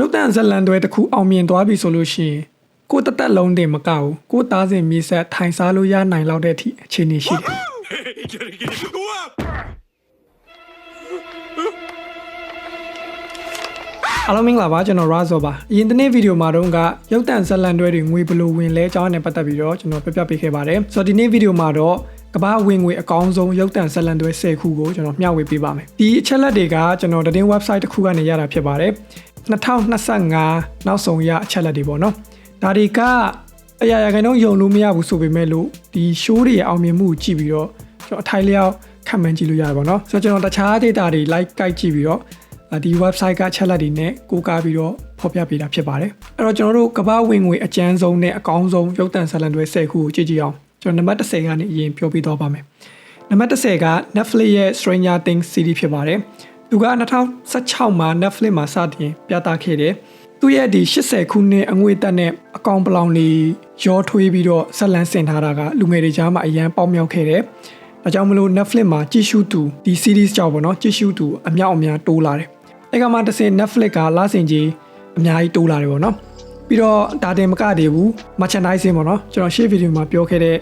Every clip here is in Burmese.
ရုပ်တံဇက်လန်တွေတစ်ခုအောင်မြင်သွားပြီဆိုလို့ရှိရင်ကိုယ်တသက်လုံးတင်မကဘူးကိုယ်သားစဉ်မြေဆက်ထိုင်စားလို့ရနိုင်လောက်တဲ့အထိအခြေအနေရှိတယ်အားလုံးမင်္ဂလာပါကျွန်တော် Razo ပါအရင်တနေ့ဗီဒီယိုမှာတော့ကရုပ်တံဇက်လန်တွေတွေငွေဘယ်လိုဝင်လဲအကြောင်းနဲ့ပတ်သက်ပြီးတော့ကျွန်တော်ပြပြပေးခဲ့ပါတယ်ဆိုတော့ဒီနေ့ဗီဒီယိုမှာတော့ကမ္ဘာဝင်ငွေအကောင်းဆုံးရုပ်တံဇက်လန်တွေ10ခုကိုကျွန်တော်မျှဝေပေးပါမယ်ဒီအချက်လက်တွေကကျွန်တော်သတင်း website တစ်ခုကနေရတာဖြစ်ပါတယ် 2025နောက်ဆုံးရအချက်လက်တွေပေါ့နော်ဒါတွေကအရာရာခိုင်နှုန်းယုံလို့မရဘူးဆိုပေမဲ့လို့ဒီ show တွေရဲ့အောင်မြင်မှုကိုကြည့်ပြီးတော့ကျွန်တော်အထိုင်လျောက်ခံမှန်းကြည့်လို့ရတယ်ပေါ့နော်ဆိုတော့ကျွန်တော်တခြား data တွေ like ကိုက်ကြည့်ပြီးတော့ဒီ website ကချက်လက်တွေနဲ့ကိုးကားပြီးတော့ဖော်ပြပေးတာဖြစ်ပါတယ်အဲ့တော့ကျွန်တော်တို့ကမ္ဘာဝင်ငွေအကျန်းဆုံးနဲ့အကောင်းဆုံးရုပ်သံဇာတ်လမ်းတွေ10ခုကိုကြည့်ကြည့်အောင်ကျွန်တော်နံပါတ်10ကနေအရင်ပြောပြသွားပါမယ်နံပါတ်10က Netflix ရဲ့ Stranger Things series ဖြစ်ပါတယ် သူက2016မှာ Netflix မှာစတင်ပြသခဲ့တယ်သူရဲ့ဒီ80ခုနှစ်အငွေတက်နဲ့အကောင်ပလောင်လေးရောထွေးပြီးတော့ဇက်လန်းဆင်ထားတာကလူငယ်တွေကြားမှာအရန်ပေါက်မြောက်ခဲ့တယ်။ဒါကြောင့်မလို့ Netflix မှာကြည့်ရှုသူဒီ series ကြောင့်ပေါ့နော်ကြည့်ရှုသူအများအများတိုးလာတယ်။အဲ့ကမှတစ်စင် Netflix ကလာဆင်ကြီးအများကြီးတိုးလာတယ်ပေါ့နော်။ပြီးတော့ဒါတင်မကတည်းဘူး merchandising ပေါ့နော်ကျွန်တော်ရှေ့ဗီဒီယိုမှာပြောခဲ့တဲ့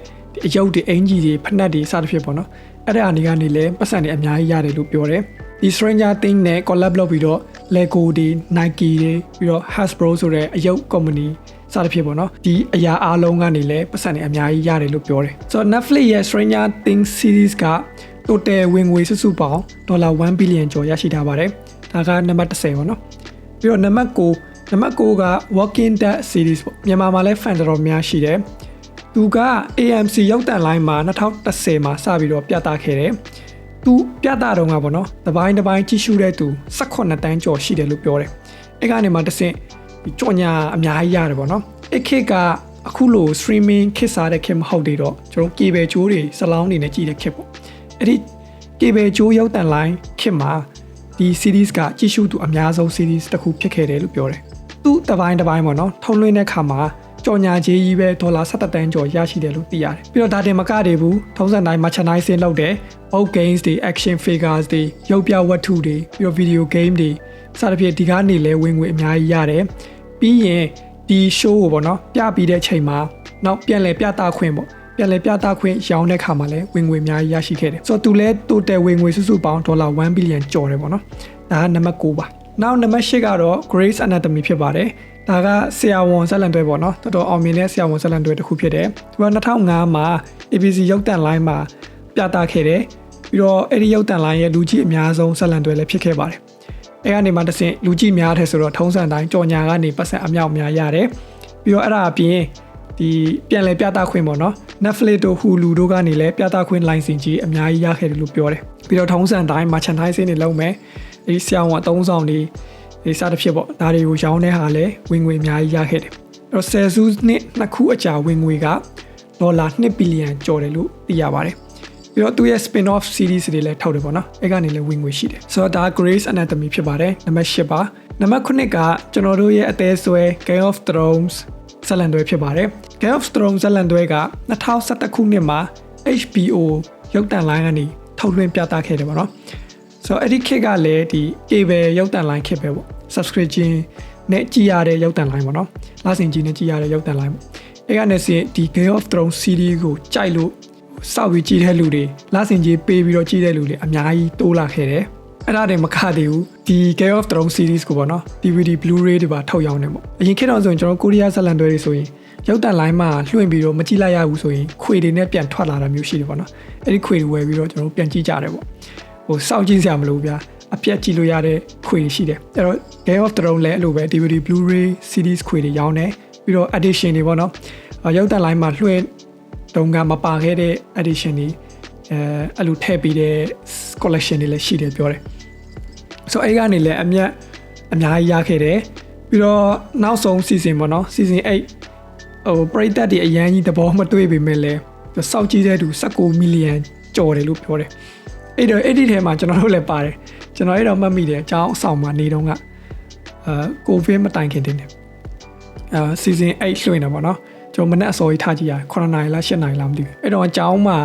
အယုတ်တွေအင်ဂျီတွေဖက်နက်တွေစသဖြင့်ပေါ့နော်။အဲ့ဒါအနေကနေလည်းပတ်စံတွေအများကြီးရတယ်လို့ပြောတယ်။ ဒီ Stranger Things နဲ့ collab လုပ်ပြီးတော့ Lego တွေ Nike တွေပြီးတော့ Hasbro ဆိုတဲ့အယုတ် company စသဖြင့်ပေါ့နော်ဒီအရာအားလုံးကနေလည်းပတ်စံတွေအများကြီးရတယ်လို့ပြောတယ်ဆိုတော့ Netflix ရဲ့ Stranger Things series က total ဝင်ငွေစုစုပေါင်းဒေါ်လာ1 billion ကျော်ရရှိထားပါတယ်ဒါကနံပါတ်10ပေါ့နော်ပြီးတော့နံပါတ်9နံပါတ်9က Walking Dead series ပေါ့မြန်မာမှာလည်း fan တော်တော်များရှိတယ်သူက AMC ရုပ်သံလိုင်းမှာ2010မှာစပြီးတော့ပြသခဲ့တယ် သူပြသတော့ကပေါ့နော်တပိုင်းတပိုင်းကြည့်ရှုတဲ့သူ18တန်းကျော်ရှိတယ်လို့ပြောတယ်အဲ့ကနေမှတစ်ဆင့်ကြော်ညာအများကြီးရတယ်ပေါ့နော်အဲ့ခေတ်ကအခုလို streaming ခေတ်စားတဲ့ခေတ်မဟုတ်သေးတော့ကျွန်တော် cable ကြိုးတွေစလောင်းနေနဲ့ကြည့်တဲ့ခေတ်ပေါ့အဲ့ဒီ cable ကြိုးရောက်တန်လိုင်းခေတ်မှာဒီ series ကကြည့်ရှုသူအများဆုံး series တစ်ခုဖြစ်ခဲ့တယ်လို့ပြောတယ်သူတပိုင်းတပိုင်းပေါ့နော်ထုံလွှင့်တဲ့ခါမှာ ကြော်ညာကြီးကြီးပဲဒေါ်လာ17တန်းကျော်ရရှိတယ်လို့သိရတယ်ပြီးတော့ဒါတင်မကတည်းဘူးထုံးစံတိုင်း merchandising လုပ်တယ် board games တွေ action figures တွေရုပ်ပြဝတ္ထုတွေပြီးတော့ video game တွေစသဖြင့်ဒီကနေလဲဝင်ငွေအများကြီးရတယ်ပြီးရင်ဒီ show ကိုပေါ့နော်ပြပြီးတဲ့ချိန်မှာနောက်ပြန်လဲပြသခွင့်ပေါ့ပြန်လဲပြသခွင့်ရောင်းတဲ့ခါမှာလဲဝင်ငွေအများကြီးရရှိခဲ့တယ်ဆိုတော့သူလဲ total ဝင်ငွေစုစုပေါင်းဒေါ်လာ1 billion ကျော်တယ်ပေါ့နော်ဒါကနံပါတ်9ပါနောက်နံပါတ်10ကတော့ Grace Anatomy ဖြစ်ပါတယ် ဒါကဆရာဝန်ဇက်လန်တွဲပေါ့နော်တော်တော်အောင်မြင်တဲ့ဆရာဝန်ဇက်လန်တွဲတစ်ခုဖြစ်တယ်သူက2005မှာ ABC ရုပ်တံလိုင်းမှာပြသခဲ့တယ်ပြီးတော့အဲ့ဒီရုပ်တံလိုင်းရဲ့လူကြီးအများဆုံးဇက်လန်တွဲလည်းဖြစ်ခဲ့ပါတယ်အဲ့ကနေမှတဆင့်လူကြီးများတဲ့ဆိုတော့ထုံးစံတိုင်းကြော်ညာကနေပတ်စံအမြောက်များရတယ်ပြီးတော့အဲ့ဒါအပြင်ဒီပြန်လဲပြသခွင့်ပေါ့နော် Netflix တို့ Hulu တို့ကနေလည်းပြသခွင့် license ကြီးအများကြီးရခဲ့တယ်လို့ပြောတယ်ပြီးတော့ထုံးစံတိုင်း merchandising တွေလုပ်မယ်ဒီဆရာဝန်အသုံးဆောင်တွေ ဒီစသဖြင့်ပေါ့ဒါတွေကိုရောင်းတဲ့ဟာလည်းဝင်ငွေအများကြီးရခဲ့တယ်အဲ့တော့ဆယ်စုနှစ်နှစ်ခုအကြာဝင်ငွေကဒေါ်လာ2ဘီလီယံကျော်တယ်လို့သိရပါတယ်ပြီးတော့သူရဲ့ spin off series တွေလည်းထုတ်တယ်ပေါ့နော်အဲ့ကနေလည်းဝင်ငွေရှိတယ်ဆိုတော့ဒါ Grace Anatomy ဖြစ်ပါတယ်နံပါတ်10ပါနံပါတ်9ကကျွန်တော်တို့ရဲ့အသေးဆွဲ Game of Thrones ဇလန်တွဲဖြစ်ပါတယ် Game of Thrones ဇလန်တွဲက2011ခုနှစ်မှာ HBO ရုပ်သံလိုင်းကနေထုတ်လွှင့်ပြသခဲ့တယ်ပေါ့နော်ဆိုတော့အဲ့ဒီခေတ်ကလည်းဒီ cable ရုပ်သံလိုင်းခေတ်ပဲပေါ့ subscription နဲ့ကြည်ရတဲ့ရုပ်သံလိုင်းပေါ့နော်လဆင်ကြီးနဲ့ကြည်ရတဲ့ရုပ်သံလိုင်းပေါ့အဲ့ကနေစဒီ Game of Thrones series ကိုကြိုက်လို့စောက်ပြီးကြည့်တဲ့လူတွေလဆင်ကြီးပေးပြီးတော့ကြည့်တဲ့လူတွေအများကြီးတိုးလာခဲ့တယ်အဲ့ဒါတွေမခသေးဘူးဒီ Game of Thrones series ကိုပေါ့နော် DVD Blu-ray တွေပါထုတ်ရောင်းနေပေါ့အရင်ခေတ်တော့ဆိုရင်ကျွန်တော်ကိုရီးယားဇလန်တွဲတွေဆိုရင်ရုပ်တံလိုင်းမှာလွှင့်ပြီးတော့မကြည့်လိုက်ရဘူးဆိုရင်ခွေတွေနဲ့ပြန်ထွက်လာတာမျိုးရှိတယ်ပေါ့နော်အဲ့ဒီခွေတွေဝယ်ပြီးတော့ကျွန်တော်ပြန်ကြည့်ကြတယ်ပေါ့ဟိုစောက်ကြည့်စရာမလိုဘူးဗျာ အပြတ်ကြည့်လို့ရတဲ့ခွေတွေရှိတယ်အဲ့တော့ Game of Thrones လည်းအဲ့လိုပဲ DVD Blu-ray series ခွေတွေရောင်းတယ်ပြီးတော့ edition တွေပေါ့နော်ရုပ်တံလိုင်းမှာလွှင့်တုန်းကမပါခဲ့တဲ့ edition တွေအဲအဲ့လိုထည့်ပြီးတဲ့ collection တွေလည်းရှိတယ်ပြောတယ်ဆိုအဲ့ကနေလည်းအမြတ်အများကြီးရခဲ့တယ်ပြီးတော့နောက်ဆုံး season ပေါ့နော် season 8ဟိုပရိသတ်တွေအရန်ကြီးသဘောမတွေ့ပေမဲ့လည်းစောက်ကြည့်တဲ့သူ19 million ကျော်တယ်လို့ပြောတယ်အဲ့တော့အဲ့ဒီထဲမှာကျွန်တော်တို့လည်းပါတယ် ကျွန်တော်အဲ့တော့မှတ်မိတယ်အကြောင်းအဆောင်မှာနေတော့ကအာကိုဗစ်မတိုင်ခင်တင်တယ်အာ season 8လွှင့်တယ်ပေါ့နော်ကျွန်တော်မနေ့အစောကြီးထားကြည့်ရတယ်9နိုင်လား10နိုင်လားမသိဘူးအဲ့တော့အကြောင်းမှာ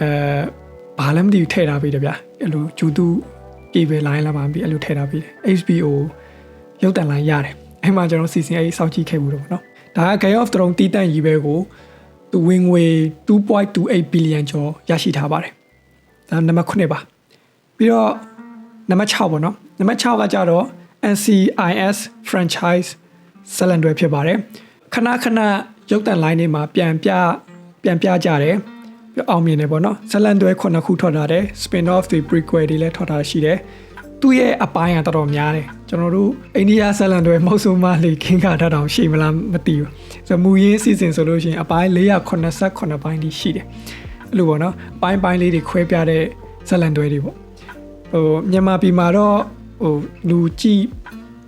အဲဘာလည်းမသိဘူးထည့်ထားပေးတယ်ဗျအဲ့လိုဂျူတူ cable line လာပါပြီအဲ့လိုထည့်ထားပေးတယ် HBO ရုပ်တံလိုင်းရတယ်အဲ့မှာကျွန်တော်စီစဉ်အဲ့စောင့်ကြည့်ခဲ့ဘူးတော့ဗောနော်ဒါက Game of Thrones တီးတန့်ကြီးပဲကိုသူဝင်ငွေ2.28 billion ကျော်ရရှိထားပါတယ်ဒါနံပါတ်9ပါ ပြီးတော့နံပါတ်6ပေါ့နော်နံပါတ်6ကကြတော့ NCIS franchise ဇလန်တွေဖြစ်ပါတယ်ခဏခဏရုပ်တံလိုင်းတွေမှာပြန်ပြပြန်ပြကြတယ်ပြီးအောင်မြင်တယ်ပေါ့နော်ဇလန်တွေခုနှစ်ခုထွက်လာတယ် spin off တွေ prequel တွေလည်းထွက်လာရှိတယ်သူ့ရဲ့အပိုင်းကတော်တော်များတယ်ကျွန်တော်တို့အိန္ဒိယဇလန်တွေမဟုတ်ဆိုမှလေခင်ကတတ်အောင်ရှိမလားမသိဘူးဆိုမူရင်းစီစဉ်ဆိုလို့ရှိရင်အပိုင်း489ပိုင်းဒီရှိတယ်အဲ့လိုပေါ့နော်အပိုင်းပိုင်းလေးတွေခွဲပြတဲ့ဇလန်တွေတွေပေါ့ ဟိုမြန်မာပြည်မှာတော့ဟိုလူကြည့်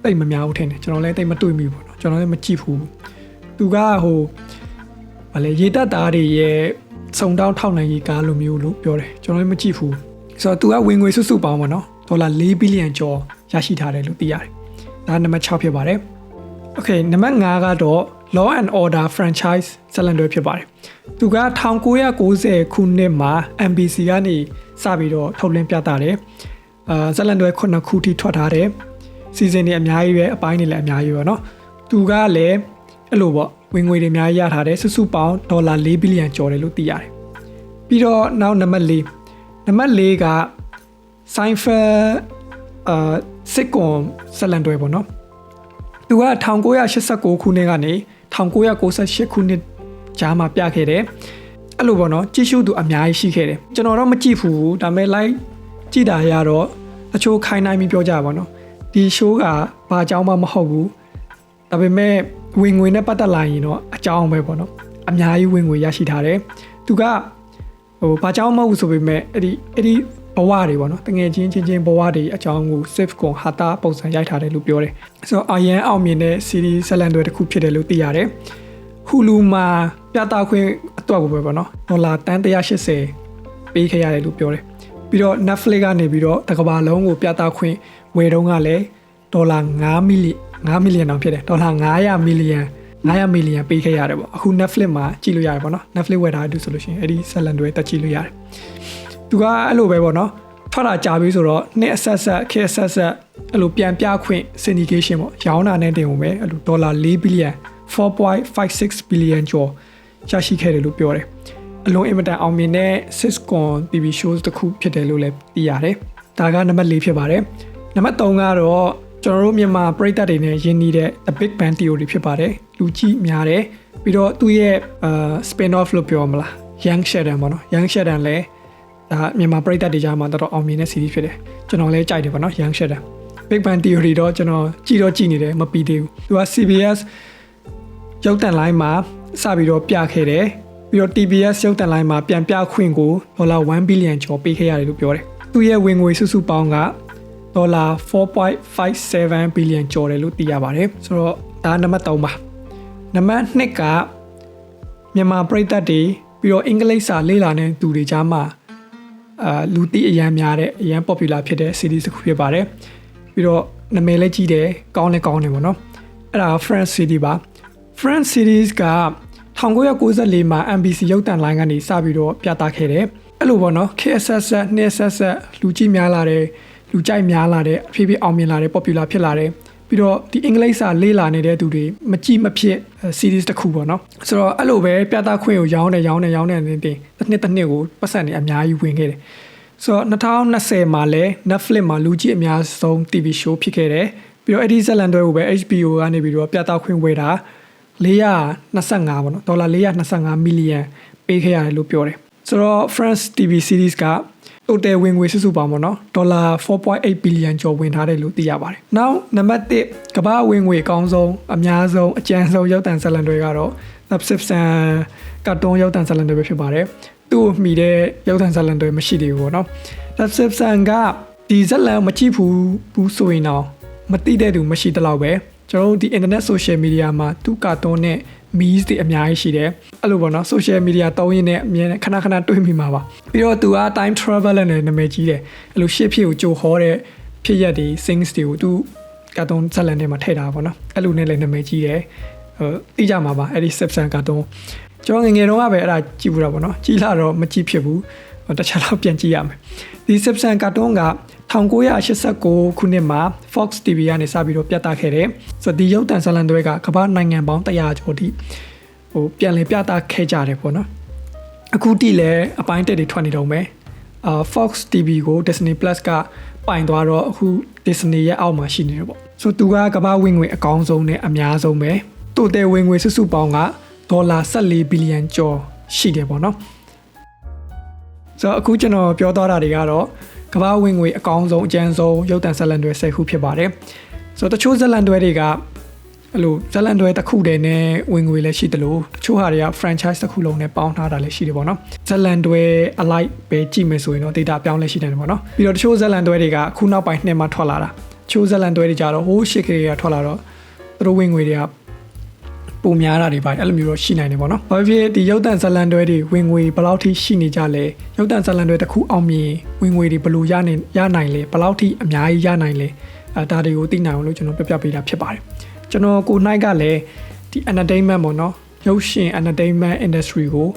တိတ်မများဘူးထင်တယ်ကျွန်တော်လည်းတိတ်မတွေ့မိဘူးပေါ့နော်ကျွန်တော်လည်းမကြည့်ဘူးသူကဟိုဗာလေရေတက်သားတွေရဲ့စုံတောင်းထောက်နိုင်ရေးကားလိုမျိုးလို့ပြောတယ်ကျွန်တော်လည်းမကြည့်ဘူးဆိုတော့သူကဝင်ငွေစုစုပေါင်းပါနော်ဒေါ်လာ4ဘီလီယံကျော်ရရှိထားတယ်လို့သိရတယ်ဒါနံပါတ်6ဖြစ်ပါတယ်โอเคနံပါတ်5ကတော့ Law and Order franchise ဇလန်တွေဖြစ်ပါတယ်သူက1990ခုနှစ်မှာ NBC ကနေ စပြီးတော့ထုတ်လင်းပြသတယ်အာဇလန်တွေ9ခုထိထွက်ထားတယ်စီဇန်တွေအများကြီးပဲအပိုင်းတွေလည်းအများကြီးပဲเนาะသူကလည်းအဲ့လိုပေါ့ဝင်ငွေတွေအများကြီးရထားတယ်စုစုပေါင်းဒေါ်လာ4ဘီလီယံကျော်တယ်လို့သိရတယ်ပြီးတော့နောက်နံပါတ်4နံပါတ်4က Seinfeld အာစစ်ကွန်ဇလန်တွေပေါ့နော်သူက1989ခုနှစ်ကနေ1998ခုနှစ်ကြားမှာပြခဲ့တယ် အဲ့လိုပေါ့နော်ကြည့်ရှုသူအများကြီးရှိခဲ့တယ်ကျွန်တော်တော့မကြည့်ဘူးဒါပေမဲ့ like ကြည့်တာရတော့အချို့ခိုင်းနိုင်ပြီးပြောကြပါတော့ဒီ show ကဘာအကြောင်းမှမဟုတ်ဘူးဒါပေမဲ့ဝင်ငွေနဲ့ပတ်သက်လာရင်တော့အကြောင်းပဲပေါ့နော်အများကြီးဝင်ငွေရရှိထားတယ်သူကဟိုဘာအကြောင်းမဟုတ်ဘူးဆိုပေမဲ့အဲ့ဒီအဲ့ဒီဘဝတွေပေါ့နော်တငယ်ချင်းချင်းချင်းဘဝတွေအကြောင်းကို safe ကွန်ဟာတာပုံစံရိုက်ထားတယ်လို့ပြောတယ်ဆိုတော့အရန်အောင်မြင်တဲ့ series ဇလန်တွေတစ်ခုဖြစ်တယ်လို့သိရတယ် Hulu မှာ ပြသခွင့်အတွက်ကိုပဲပေါ့နော်ဒေါ်လာတန်180ပေးခဲ့ရတယ်လို့ပြောတယ်ပြီးတော့ Netflix ကနေပြီးတော့တစ်ကမ္ဘာလုံးကိုပြသခွင့်ဝယ်တော့ကလည်းဒေါ်လာ9မီလီ9မီလီယံတောင်ဖြစ်တယ်ဒေါ်လာ900မီလီယံ900မီလီယံပေးခဲ့ရတယ်ပေါ့အခု Netflix မှာကြည့်လို့ရတယ်ပေါ့နော် Netflix ဝယ်ထားတယ်ဆိုလို့ရှိရင်အဲ့ဒီဇလန်တွေတက်ကြည့်လို့ရတယ်သူကအဲ့လိုပဲပေါ့နော်ထွက်လာကြပြီဆိုတော့နှစ်အဆက်ဆက်ခေတ်ဆက်ဆက်အဲ့လိုပြန်ပြခွင့် syndication ပေါ့ရောင်းတာနဲ့တင်ဝင်ပဲအဲ့လိုဒေါ်လာ4ဘီလီယံ4.56 billion ကျော် ရရှိခဲ့တယ်လို့ပြောတယ်အလုံးအင်မတန်အောင်မြင်တဲ့ sitcom TV shows တစ်ခုဖြစ်တယ်လို့လည်းသိရတယ်ဒါကနံပါတ်4ဖြစ်ပါတယ်နံပါတ်3ကတော့ကျွန်တော်တို့မြန်မာပရိသတ်တွေနဲ့ယဉ်နေတဲ့ The Big Bang Theory ဖြစ်ပါတယ်လူကြီးများတယ်ပြီးတော့သူ့ရဲ့အာ spin off လို့ပြောမလား Young Sheldon ပေါ့နော် Young Sheldon လည်းဒါမြန်မာပရိသတ်တွေကြားမှာတော်တော်အောင်မြင်တဲ့ series ဖြစ်တယ်ကျွန်တော်လည်းကြိုက်တယ်ပေါ့နော် Young Sheldon Big Bang Theory တော့ကျွန်တော်ကြည့်တော့ကြည့်နေတယ်မပြီးသေးဘူးသူက CBS ရုပ်တံလိုင်းမှာ စပြီးတော့ပြခဲ့တယ်ပြီးတော့ TBS ရုပ်တံလိုင်းမှာပြန်ပြခွင့်ကိုဒေါ်လာ1ဘီလီယံကျော်ပေးခဲ့ရတယ်လို့ပြောတယ်သူ့ရဲ့ဝင်ငွေစုစုပေါင်းကဒေါ်လာ4.57ဘီလီယံကျော်တယ်လို့သိရပါတယ်ဆိုတော့ဒါနံပါတ်3ပါနံပါတ်2ကမြန်မာပြည်သက်တွေပြီးတော့အင်္ဂလိပ်စာလေ့လာနေသူတွေကြားမှာအာလူသိအရန်များတဲ့အရန် popular ဖြစ်တဲ့ series တစ်ခုဖြစ်ပါတယ်ပြီးတော့နာမည်လည်းကြီးတယ်ကောင်းလည်းကောင်းတယ်ပေါ့နော်အဲ့ဒါ France City ပါ France series က1994မှာ NBC ရုပ်သံလိုင်းကနေစပြီးတော့ပြသခဲ့တယ်အဲ့လိုပေါ့နော် KSS နှစ်ဆက်ဆက်လူကြည့်များလာတယ်လူကြိုက်များလာတယ်အဖြစ်ဖြစ်အောင်မြင်လာတယ် popular ဖြစ်လာတယ်ပြီးတော့ဒီအင်္ဂလိပ်စာလေ့လာနေတဲ့သူတွေမကြည့်မဖြစ် series တစ်ခုပေါ့နော်ဆိုတော့အဲ့လိုပဲပြသခွင့်ကိုရောင်းတယ်ရောင်းတယ်ရောင်းတယ်နေတင်တစ်နှစ်တစ်နှစ်ကိုပတ်စံနေအများကြီးဝင်ခဲ့တယ်ဆိုတော့2020မှာလဲ Netflix မှာလူကြည့်အများဆုံး TV show ဖြစ်ခဲ့တယ်ပြီးတော့ Eddie Zalando ကိုပဲ HBO ကနေပြီးတော့ပြသခွင့်ဝယ်တာ 425ပေါ့နော်ဒေါ်လာ425မီလီယံပေးခဲ့ရတယ်လို့ပြောတယ်ဆိုတော့ France TV series က total ဝင်ငွေစုစုပေါင်းပေါ့နော်ဒေါ်လာ4.8ဘီလီယံကျော်ဝင်ထားတယ်လို့သိရပါတယ်။ Now နံပါတ်1ကမ္ဘာဝင်ငွေအကောင်းဆုံးအများဆုံးအကျန်းဆုံးရုပ်သံဇာတ်လမ်းတွေကတော့ Subscription ကတ်တုန်းရုပ်သံဇာတ်လမ်းတွေပဲဖြစ်ပါတယ်။သူ့မိတဲ့ရုပ်သံဇာတ်လမ်းတွေမရှိသေးဘူးပေါ့နော်။ Subscription ကဒီဇာတ်လမ်းမကြည့်ဘူးဘူးဆိုရင်တော့မသိတဲ့သူမရှိတလောက်ပဲ ကျွန်တော်တို့ဒီ internet social media မှာသူ့ကာတွန်းနဲ့ memes တွေအများကြီးရှိတယ်အဲ့လိုပေါ့နော် social media တောင်းရင်းနဲ့အမြဲခဏခဏတွေ့မိမှာပါပြီးတော့သူက time traveler နဲ့နာမည်ကြီးတယ်အဲ့လိုရှေ့ဖြစ်ကိုကြိုဟောတဲ့ဖြစ်ရက်တွေ things တွေကိုသူကာတွန်းဇာတ်လမ်းထဲမှာထည့်တာပေါ့နော်အဲ့လိုနဲ့လည်းနာမည်ကြီးတယ်ဟိုသိကြမှာပါအဲ့ဒီ Simpson ကာတွန်းကျွန်တော်ငငယ်တုန်းကပဲအဲ့ဒါကြည့်ဘူးတာပေါ့နော်ကြည့်လာတော့မကြည့်ဖြစ်ဘူးတခြားတော့ပြန်ကြည့်ရမယ်ဒီ Simpson ကာတွန်းက 1989ခုနှစ်မှာ Fox TV ကနေစပြီးတော့ပြသခဲ့တယ်ဆိုတော့ဒီရုပ်သံဇာတ်လမ်းတွေကကမ္ဘာနိုင်ငံပေါင်း100ကျော်ထိဟိုပြန်လည်ပြသခဲ့ကြတယ်ပေါ့နော်အခုတိလည်းအပိုင်းတက်တွေထွက်နေတော့မယ်အာ Fox TV ကို Disney Plus ကပိုင်သွားတော့အခု Disney ရဲ့အောက်မှာရှိနေတယ်ပေါ့ဆိုတော့သူကကမ္ဘာဝင်ငွေအကောင်းဆုံးနဲ့အများဆုံးပဲတိုတယ်ဝင်ငွေစုစုပေါင်းကဒေါ်လာ14ဘီလီယံကျော်ရှိတယ်ပေါ့နော် ဆိုတော့အခုကျွန်တော်ပြောသွားတာတွေကတော့ကမ္ဘာဝင်ငွေအကောင်းဆုံးအကျန်းဆုံးရုပ်သံဇာတ်လမ်းတွေ10ခုဖြစ်ပါတယ်ဆိုတော့တချို့ဇာတ်လမ်းတွေတွေကအဲ့လိုဇာတ်လမ်းတွေတစ်ခုတည်းနဲ့ဝင်ငွေလည်းရှိတယ်လို့တချို့ဟာတွေက franchise တစ်ခုလုံးနဲ့ပေါင်းထားတာလည်းရှိတယ်ပေါ့နော်ဇာတ်လမ်းတွေအလိုက်ပဲကြည့်မယ်ဆိုရင်တော့ data ပြောင်းလဲရှိတယ်ပေါ့နော်ပြီးတော့တချို့ဇာတ်လမ်းတွေကအခုနောက်ပိုင်းနှစ်မှာထွက်လာတာတချို့ဇာတ်လမ်းတွေကြတော့ဟိုးရှစ်ကလေးကထွက်လာတော့သူတို့ဝင်ငွေတွေက ပုံများတာတွေပါအဲ့လိုမျိုးတော့ရှိနိုင်တယ်ပေါ့နော်။ဘာဖြစ်ဖြစ်ဒီရုပ်တံဇလန်တွဲတွေဝင်ငွေဘယ်လောက်ထိရှိနေကြလဲ။ရုပ်တံဇလန်တွဲတစ်ခုအောင်မြင်ဝင်ငွေတွေဘယ်လိုရနိုင်ရနိုင်လဲ။ဘယ်လောက်ထိအများကြီးရနိုင်လဲ။အဲဒါတွေကိုသိနိုင်အောင်လို့ကျွန်တော်ပြပြပေးတာဖြစ်ပါတယ်။ကျွန်တော်ကိုနိုင်ကလည်းဒီ entertainment ပေါ့နော်။ရုပ်ရှင် entertainment industry ကို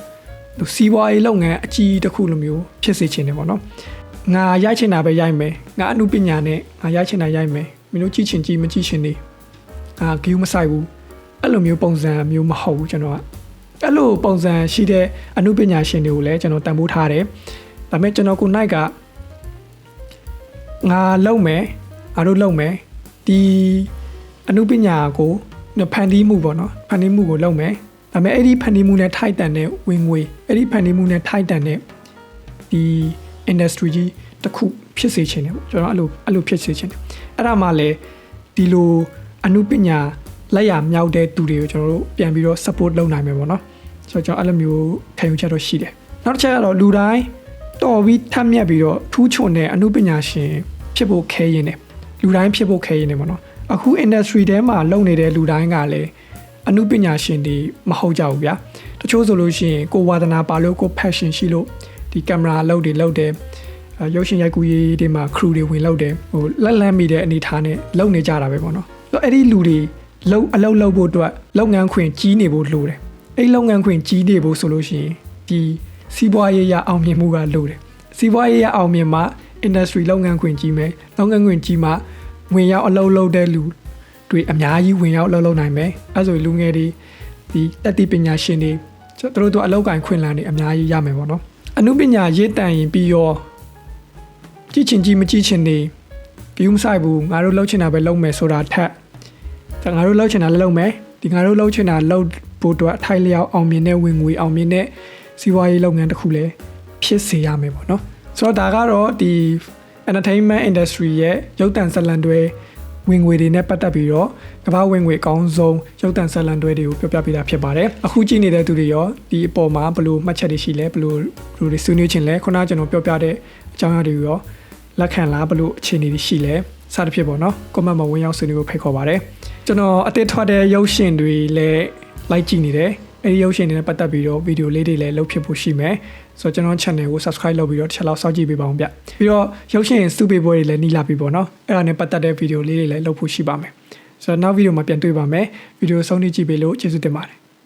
သူစီးပွားရေးလုပ်ငန်းအကြီးတစ်ခုလိုမျိုးဖြစ်စေချင်တယ်ပေါ့နော်။ငါရိုက်ချင်တာပဲရိုက်မယ်။ငါအမှုပညာနဲ့ငါရိုက်ချင်တာရိုက်မယ်။မင်းတို့ကြည့်ချင်ကြည့်မကြည့်ချင်နေ။အာဂီယူမဆိုင်ဘူး။ အဲ့လိုမျိုးပုံစံမျိုးမဟုတ်ဘူးကျွန်တော်ကအဲ့လိုပုံစံရှိတဲ့အမှုပညာရှင်တွေကိုလည်းကျွန်တော်တန်ဖိုးထားတယ်ဒါပေမဲ့ကျွန်တော်ကိုနိုင်ကငါလုံမယ်ငါတို့လုံမယ်ဒီအမှုပညာကိုဖန်တီးမှုပေါ့နော်ဖန်တီးမှုကိုလုပ်မယ်ဒါပေမဲ့အဲ့ဒီဖန်တီးမှုနဲ့ထိုက်တန်တဲ့ဝင်ငွေအဲ့ဒီဖန်တီးမှုနဲ့ထိုက်တန်တဲ့ဒီ industry ကြီးတစ်ခုဖြစ်စေချင်တယ်ပေါ့ကျွန်တော်အဲ့လိုအဲ့လိုဖြစ်စေချင်တယ်အဲ့ဒါမှလည်းဒီလိုအမှုပညာ လက်ရမြောက်တဲ့သူတွေကိုကျွန်တော်တို့ပြန်ပြီးတော့ support လုပ်နိုင်မယ်ပေါ့နော်ဆိုတော့ကျွန်တော်အဲ့လိုမျိုးခံယူချက်တော့ရှိတယ်နောက်တစ်ချက်ကတော့လူတိုင်းတော်ပြီးထပ်မြက်ပြီးတော့ထူးချွန်တဲ့အမှုပညာရှင်ဖြစ်ဖို့ခဲရင်တယ်လူတိုင်းဖြစ်ဖို့ခဲရင်တယ်ပေါ့နော်အခု industry ထဲမှာလုပ်နေတဲ့လူတိုင်းကလည်းအမှုပညာရှင်တွေမဟုတ်ကြဘူးဗျာတချို့ဆိုလို့ရှိရင်ကိုဝါသနာပါလို့ကို passion ရှိလို့ဒီကင်မရာလုပ်တွေလုပ်တယ်အဲရုပ်ရှင်ရိုက်ကူးရေးတွေမှာ crew တွေဝင်လုပ်တယ်ဟိုလက်လန်းမိတဲ့အနေထားနဲ့လုပ်နေကြတာပဲပေါ့နော်ဆိုတော့အဲ့ဒီလူတွေ လုံအလုပ်လုပ်ဖို့အတွက်လုပ်ငန်းခွင်ကြီးနေဖို့လိုတယ်အဲ့ဒီလုပ်ငန်းခွင်ကြီးနေဖို့ဆိုလို့ရှိရင်ဒီစီးပွားရေးရအောင်မြင်မှုကလိုတယ်စီးပွားရေးရအောင်မြင်မှ industry လုပ်ငန်းခွင်ကြီးမယ်လုပ်ငန်းခွင်ကြီးမှဝင်ရောက်အလုပ်လုပ်တဲ့လူတွေအများကြီးဝင်ရောက်အလုပ်လုပ်နိုင်မယ်အဲဆိုရင်လူငယ်တွေဒီတက်တိပညာရှင်တွေသူတို့တို့အလုပ်ကိုင်ခွင့်လန်းတွေအများကြီးရမယ်ပေါ့နော်အမှုပညာရေးတန်ရင်ပြီးရောကြည့်ချင်ကြည့်မကြည့်ချင်နေပြီးမဆိုင်ဘူးငါတို့လှုပ်ချင်တာပဲလုပ်မယ်ဆိုတာထက် ဒါငါတို့လှုပ်ချင်တာလည်းလုပ်မယ်ဒီငါတို့လှုပ်ချင်တာလှုပ်ဖို့အတွက်အထိုက်လျောက်အောင်မြင်တဲ့ဝင်ငွေအောင်မြင်တဲ့စီးပွားရေးလုပ်ငန်းတစ်ခုလည်းဖြစ်စေရမယ်ပေါ့နော်ဆိုတော့ဒါကတော့ဒီ entertainment industry ရဲ့ရုပ်သံဇာတ်လမ်းတွေဝင်ငွေတွေနဲ့ပတ်သက်ပြီးတော့ကမ္ဘာဝင်ငွေအကောင်းဆုံးရုပ်သံဇာတ်လမ်းတွေတွေကိုပြောပြပေးတာဖြစ်ပါတယ်အခုကြည့်နေတဲ့သူတွေရောဒီအပေါ်မှာဘယ်လိုမှတ်ချက်တွေရှိလဲဘယ်လိုဘယ်လိုတွေဆွေးနွေးချင်လဲခုနကကျွန်တော်ပြောပြတဲ့အကြောင်းအရာတွေရောလက်ခံလားဘယ်လိုအခြေအနေတွေရှိလဲ စသဖြင့်ပေါ့နော် comment မှာဝင်ရောက်ဆွေးနွေးဖို့ဖိတ်ခေါ်ပါတယ်ကျွန်တော်အသစ်ထွက်တဲ့ရုပ်ရှင်တွေလည်း like ကြည့်နေတယ်အဲဒီရုပ်ရှင်တွေနဲ့ပတ်သက်ပြီးတော့ဗီဒီယိုလေးတွေလည်းလုပ်ဖြစ်ဖို့ရှိမယ်ဆိုတော့ကျွန်တော် channel ကို subscribe လုပ်ပြီးတော့တစ်ချက်လောက်စောင့်ကြည့်ပေးပါအောင်ဗျပြီးတော့ရုပ်ရှင်စုပေးပွဲတွေလည်းနှီးလာပြီပေါ့နော်အဲ့ဒါနဲ့ပတ်သက်တဲ့ဗီဒီယိုလေးတွေလည်းလုပ်ဖို့ရှိပါမယ်ဆိုတော့နောက်ဗီဒီယိုမှာပြန်တွေ့ပါမယ်ဗီဒီယိုဆုံးဖြတ်ကြည့်ပေးလို့ကျေးဇူးတင်ပါတယ်